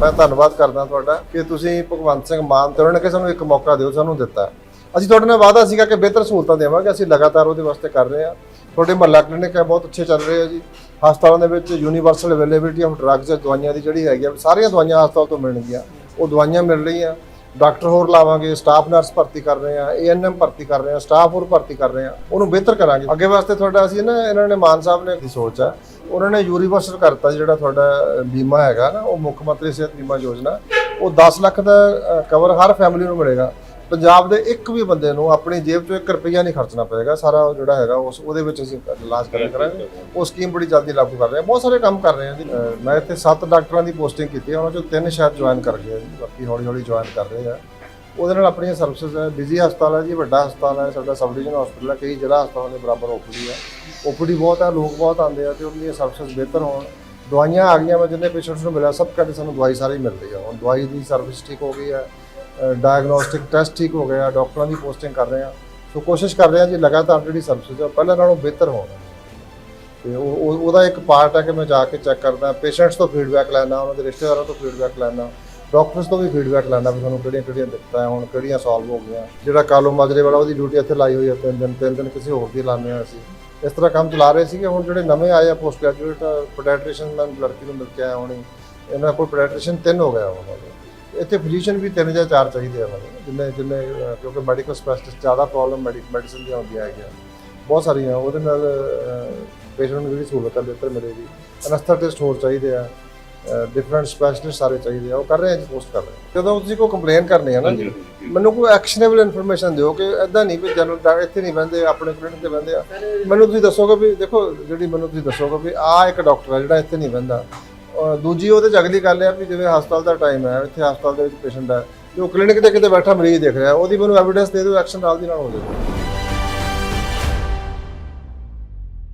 ਮੈਂ ਧੰਨਵਾਦ ਕਰਦਾ ਤੁਹਾਡਾ ਕਿ ਤੁਸੀਂ ਭਗਵੰਤ ਸਿੰਘ ਮਾਨ ਤੇ ਉਹਨਾਂ ਨੇ ਕਿ ਸਾਨੂੰ ਇੱਕ ਮੌਕਾ ਦਿਓ, ਸਾਨੂੰ ਦਿੱਤਾ। ਅਸੀਂ ਤੁਹਾਡੇ ਨਾਲ ਵਾਅਦਾ ਸੀਗਾ ਕਿ ਬਿਹਤਰ ਸਹੂਲਤਾਂ ਦੇਵਾਂਗੇ, ਅਸੀਂ ਲਗਾਤਾਰ ਉਹਦੇ ਵਾਸਤੇ ਕਰ ਰਹੇ ਹਾਂ। ਤੁਹਾਡੇ ਮਹੱਲਾ ਕਲੀਨਿਕ ਹੈ, ਬਹੁਤ ਅੱਛੇ ਚੱਲ ਰਹੇ ਆ ਜੀ। ਹਸਪਤਾਲਾਂ ਦੇ ਵਿੱਚ ਯੂਨੀਵਰਸਲ ਅਵੇਲੇਬਿਲਿਟੀ ਆਫ ਡਰੱਗਸ ਦਵਾਈਆਂ ਦੀ ਜਿਹੜੀ ਹੈਗੀ ਆ, ਸਾਰੀਆਂ ਦਵਾਈਆਂ ਹਸਪਤਾਲ ਤੋਂ ਮਿਲਣਗੀਆਂ ਉਹ ਦਵਾਈਆਂ ਮਿਲ ਰਹੀਆਂ। ਡਾਕਟਰ ਹੋਰ ਲਾਵਾਂਗੇ ਸਟਾਫ ਨਰਸ ਭਰਤੀ ਕਰ ਰਹੇ ਆ ਏਐਨਐਮ ਭਰਤੀ ਕਰ ਰਹੇ ਆ ਸਟਾਫ ਹੋਰ ਭਰਤੀ ਕਰ ਰਹੇ ਆ ਉਹਨੂੰ ਬਿਹਤਰ ਕਰਾਂਗੇ। ਅੱਗੇ ਵਾਸਤੇ ਤੁਹਾਡਾ ਅਸੀਂ ਨਾ, ਇਹਨਾਂ ਨੇ ਮਾਨ ਸਾਹਿਬ ਨੇ ਦੀ ਸੋਚ ਆ ਉਹਨਾਂ ਨੇ ਯੂਨੀਵਰਸਲ ਕਰਤਾ ਜਿਹੜਾ ਤੁਹਾਡਾ ਬੀਮਾ ਹੈਗਾ ਨਾ ਉਹ ਮੁੱਖ ਮੰਤਰੀ ਸਿਹਤ ਬੀਮਾ ਯੋਜਨਾ, ਉਹ 10 ਲੱਖ ਦਾ ਕਵਰ ਹਰ ਫੈਮਿਲੀ ਨੂੰ ਮਿਲੇਗਾ। ਪੰਜਾਬ ਦੇ ਇੱਕ ਵੀ ਬੰਦੇ ਨੂੰ ਆਪਣੀ ਜੇਬ ਚੋਂ 1 ਰੁਪਿਆ ਨਹੀਂ ਖਰਚਣਾ ਪਏਗਾ, ਸਾਰਾ ਉਹ ਜਿਹੜਾ ਹੈਗਾ, ਉਸ, ਉਹਦੇ ਵਿੱਚ ਅਸੀਂ ਇਲਾਜ ਕਰਿਆ ਕਰਾਂਗੇ। ਉਹ ਸਕੀਮ ਬੜੀ ਜਲਦੀ ਲਾਗੂ ਕਰ ਰਹੇ ਹਾਂ ਬਹੁਤ ਸਾਰੇ ਕੰਮ ਕਰ ਰਹੇ ਹਾਂ ਜੀ। ਮੈਂ ਇੱਥੇ 7 ਡਾਕਟਰਾਂ ਦੀ ਪੋਸਟਿੰਗ ਕੀਤੀ ਹੈ ਉਹਨਾਂ ਚੋਂ ਤਿੰਨ ਸ਼ਾਇਦ ਜੁਆਇਨ ਕਰ ਗਏ ਜੀ, ਬਾਕੀ ਹੌਲੀ ਹੌਲੀ ਜੁਆਇਨ ਕਰ ਰਹੇ ਆ। ਉਹਦੇ ਨਾਲ ਆਪਣੀਆਂ ਸਰਵਿਸਿਜ਼ ਹੈ ਬਿਜ਼ੀ ਹਸਪਤਾਲ ਹੈ ਜੀ, ਵੱਡਾ ਹਸਪਤਾਲ ਹੈ, ਸਾਡਾ ਸਬ ਡਿਵੀਜ਼ਨ ਹਸਪਤਾਲ ਹੈ, ਕਈ ਜ਼ਿਲ੍ਹਾ ਹਸਪਤਾਲਾਂ ਦੇ ਬਰਾਬਰ ਓਪੀਡੀ ਹੈ। ਓਪੀਡੀ ਬਹੁਤ ਹੈ, ਲੋਕ ਬਹੁਤ ਆਉਂਦੇ ਆ ਤੇ ਉਹਨਾਂ ਦੀਆਂ ਸਰਵਿਸਿਜ਼ ਬਿਹਤਰ ਹੋਣ। ਦਵਾਈਆਂ ਆ ਗਈਆਂ, ਮੈਂ ਜਿੰਨੇ ਪੇਸ਼ੈਂਟਸ ਨੂੰ ਮਿਲਿਆ, ਸਭ ਕਹਿੰਦੇ ਸਾਨੂੰ ਦਵਾਈ ਸਾਰੀ ਮਿਲ ਰਹੀ ਹੈ ਹੁਣ ਦਵਾਈ ਦੀ ਸਰਵਿਸ ਠੀਕ ਹੋ ਗਈ ਹੈ ਡਾਇਗਨੋਸਟਿਕ ਟੈਸਟ ਠੀਕ ਹੋ ਗਿਆ ਡਾਕਟਰਾਂ ਦੀ ਪੋਸਟਿੰਗ ਕਰ ਰਹੇ ਆ। ਸੋ ਕੋਸ਼ਿਸ਼ ਕਰ ਰਹੇ ਆ ਜੀ, ਲਗਾਤਾਰ ਜਿਹੜੀ ਸਰਵਿਸਿਜ਼ ਹੈ ਉਹ ਪਹਿਲਾਂ ਨਾਲੋਂ ਬਿਹਤਰ ਹੋਣ। ਤੇ ਉਹ ਉਹਦਾ ਇੱਕ ਪਾਰਟ ਹੈ ਕਿ ਮੈਂ ਜਾ ਕੇ ਚੈੱਕ ਕਰਦਾ ਪੇਸ਼ੈਂਟਸ ਤੋਂ ਫੀਡਬੈਕ ਲੈਣਾ ਉਹਨਾਂ ਦੇ ਰਿਸ਼ਤੇਦਾਰਾਂ ਤੋਂ ਫੀਡਬੈਕ ਲੈਣਾ ਡਾਕਟਰਸ ਤੋਂ ਵੀ ਫੀਡਬੈਕ ਲੈਂਦਾ ਵੀ ਸਾਨੂੰ ਕਿਹੜੀਆਂ ਕਿਹੜੀਆਂ ਦਿੱਕਤਾਂ ਹੁਣ ਕਿਹੜੀਆਂ ਸੋਲਵ ਹੋ ਗਈਆਂ। ਜਿਹੜਾ ਕਾਲੋ ਮਾਜਰੇ ਵਾਲਾ ਉਹਦੀ ਡਿਊਟੀ ਇੱਥੇ ਲਾਈ ਹੋਈ ਹੈ ਤਿੰਨ ਦਿਨ ਤਿੰਨ ਦਿਨ ਕਿਸੇ ਹੋਰ ਦੀ ਲਾਉਂਦੇ ਹਾਂ ਅਸੀਂ। ਇਸ ਤਰ੍ਹਾਂ ਕੰਮ ਚਲਾ ਰਹੇ ਸੀਗੇ ਹੁਣ ਜਿਹੜੇ ਨਵੇਂ ਆਏ ਆ ਪੋਸਟ ਗ੍ਰੈਜੂਏਟ ਪੈਡੀਆਟ੍ਰੀਸ਼ੀਅਨ ਮੈਂ ਲੜਕੀ ਨੂੰ ਮਿਲ ਕੇ ਆਇਆ ਹੁਣੀ। ਇਹਨਾਂ ਕੋਲ ਪੈਡੀਆਟ੍ਰੀਸ਼ੀਅਨ ਤਿੰਨ ਹੋ ਗਿਆ ਉਹਨਾਂ ਦਾ ਇੱਥੇ ਫਿਜ਼ੀਸ਼ੀਅਨ ਵੀ ਤਿੰਨ ਜਾਂ ਚਾਰ ਚਾਹੀਦੇ ਆ ਮਤਲਬ ਜਿੰਨੇ ਜਿੰਨੇ ਅਹ, ਕਿਉਂਕਿ ਮੈਡੀਕਲ ਸਪੈਸ਼ਲਿਸਟ ਜ਼ਿਆਦਾ ਪ੍ਰੋਬਲਮ ਮੈਡੀਸਨ ਦੀਆਂ ਹੁੰਦੀਆਂ ਹੈਗੀਆਂ। ਬਹੁਤ ਸਾਰੀਆਂ ਉਹਦੇ ਨਾਲ ਪੇਸ਼ੈਂਟ ਨੂੰ ਜਿਹੜੀ ਸਹੂਲਤ ਹੈ ਬਿਹਤਰ ਮਿਲੇਗੀ। ਅਨਸਥੈਟਿਸਟ ਹੋਰ ਚਾਹੀਦੇ ਆ। ਡਿਫਰੈਂਟ ਸਪੈਸ਼ਲਿਸਟ ਸਾਰੇ ਚਾਹੀਦੇ ਆ, ਉਹ ਕਰ ਰਹੇ ਆ ਜੀ ਪੋਸਟ ਕਰ ਰਹੇ ਜਦੋਂ ਤੁਸੀਂ ਕੋਈ ਕੰਪਲੇਨ ਕਰਨੀ ਹੈ ਨਾ ਜੀ, ਮੈਨੂੰ ਕੋਈ ਐਕਸ਼ਨੇਬਲ ਇਨਫੋਰਮੇਸ਼ਨ ਦਿਓ ਕਿ ਐਦਾਂ ਨਹੀਂ ਵੀ ਜਨਰਲ ਡਾਕਟਰ ਇੱਥੇ ਨਹੀਂ ਬੰਦੇ ਆਪਣੇ ਕਲੀਨਿਕ ਤੇ ਬੰਦੇ ਆ। ਮੈਨੂੰ ਤੁਸੀਂ ਦੱਸੋਗੇ ਵੀ, ਦੇਖੋ ਜਿਹੜੀ ਮੈਨੂੰ ਤੁਸੀਂ ਦੱਸੋਗੇ ਵੀ ਆਹ ਇੱਕ ਡਾਕਟਰ ਹੈ ਜਿਹੜਾ ਇੱਥੇ ਨਹੀਂ ਬੰਦਾ ਦੂਜੀ ਉਹਦੇ ਚ ਅਗਲੀ ਗੱਲ ਹੈ ਵੀ ਜਿਵੇਂ ਹਸਪਤਾਲ ਦਾ ਟਾਈਮ ਹੈ ਇੱਥੇ ਹਸਪਤਾਲ ਦੇ ਵਿੱਚ ਪੇਸ਼ੈਂਟ ਹੈ ਜੋ ਕਲੀਨਿਕ ਤੇ ਕਿਤੇ ਬੈਠਾ ਮਰੀਜ਼ ਦੇਖ ਰਿਹਾ, ਉਹਦੀ ਮੈਨੂੰ ਐਵੀਡੈਂਸ ਦੇ ਦਿਓ ਐਕਸ਼ਨ ਨਾਲ ਦੀ ਨਾਲ ਹੋ ਜਾਵੇ